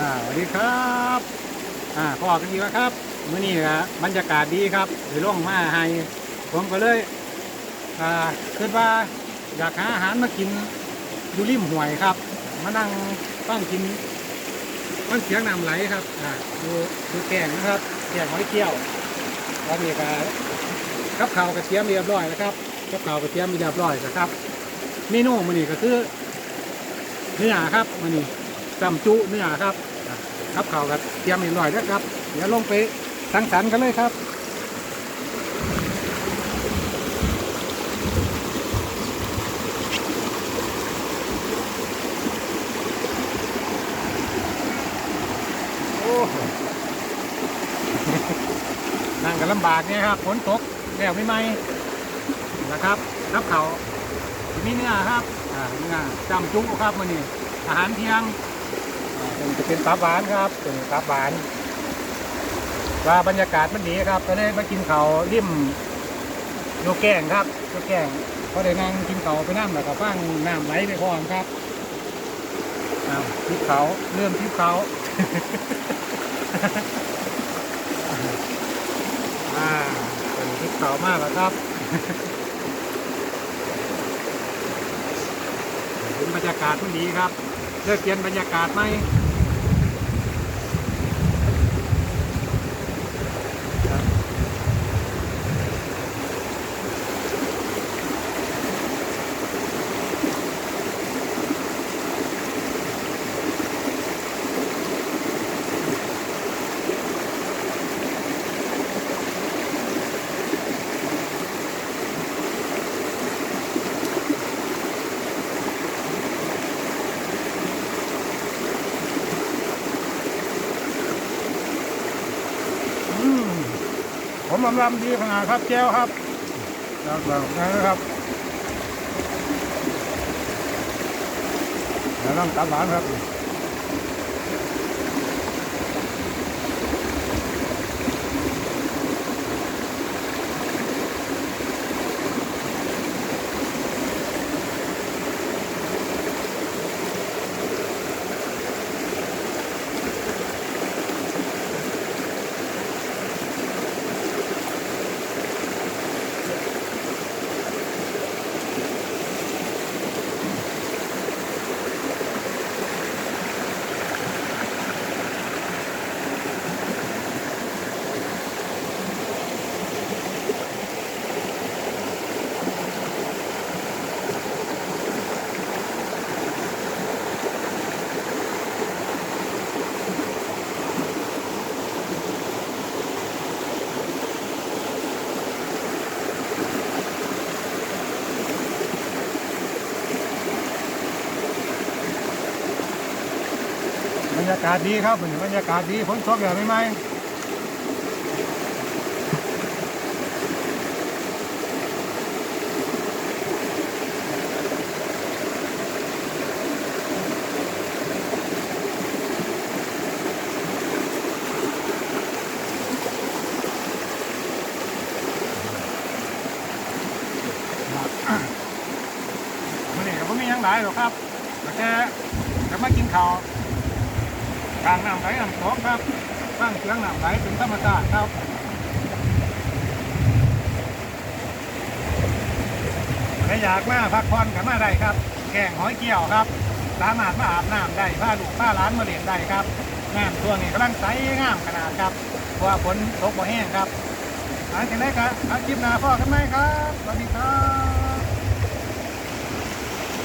สวัสดีครับอ่าพอกันดีแล้วครับมื้อนี้ก็บรรยากาศดีครับหรือล่องมาให้ผมก็เลยอ่าคิดว่าอยากหาอาหารมากินอยู่ริมห้วยครับ มานั่งตั้งกินมันเสียงน้ำไหลครับอ่าดูดูแกงนะครับแกงหอยเกี้ยวแล้วนี่ก็กับข้าวกระเทียมเรียบร้อยแล้วครับกับข้าวกระเทียมเรียบร้อยแล้วครับเมนูมื้อนี้ก็คือเนื้อครับมื้อนี้จำจุเนื้อครับ ครับข้าวกับเตรียมเรียบร้อยแล้วครับ เดี๋ยวลงไปสังสรรค์กันเลยครับโอ้โหนั่งกันลำบากเนี่ยครับฝนตกแล้วไม่ไหมนะครับรับเขาวมีเนื้อครับเนื้อจำจุครับมันนี่อาหารเที่ยง อ่าเป็นจะเป็นตับหวานครับเป็นตับหวาน ว่าบรรยากาศมันดีครับก็เลยมากินเขาริมโยแกงครับโยแกงก็ได้นั่งกินเขาไปน้ำแล้วก็ฟังน้ำไหลไปพร้อมครับอ้าวทิพเขาเริ่มทิพเขาอ่าเป็นทิพเขามากแล้วครับเห็นบรรยากาศมันดีครับ เลิกเปลี่ยนบรรยากาศไหม ผมลำลำดีขนาดครับแก้วครับแล้วแบบนั้นนะครับแล้วน้ำตาลหวานครับ รรยากาศดีครับเหมือนบรรยากาศดีฝนตกอย่างไม่ไหมมันนี่ก็ไม่มีหยังหลายหรอกครับแต่แค่จะมากินข้าว กลางน้ำไหลน้ำตกครับสร้างเสียงน้ำไหลเป็นธรรมชาติครับถ้าอยากมาพักผ่อนกันมาได้ครับ แกงหอยเกี่ยวครับ สามารถมาอาบน้ำได้ผ้าลูผ้าร้านมาเลี้ยงได้ครับน้ำตัวนี้กำลังใสงามขนาดครับเพราะว่าฝนตกบ่แห้งครับหลังจากนั้นครับอาคลิปหน้าพ่อกันไหมครับ สวัสดีครับ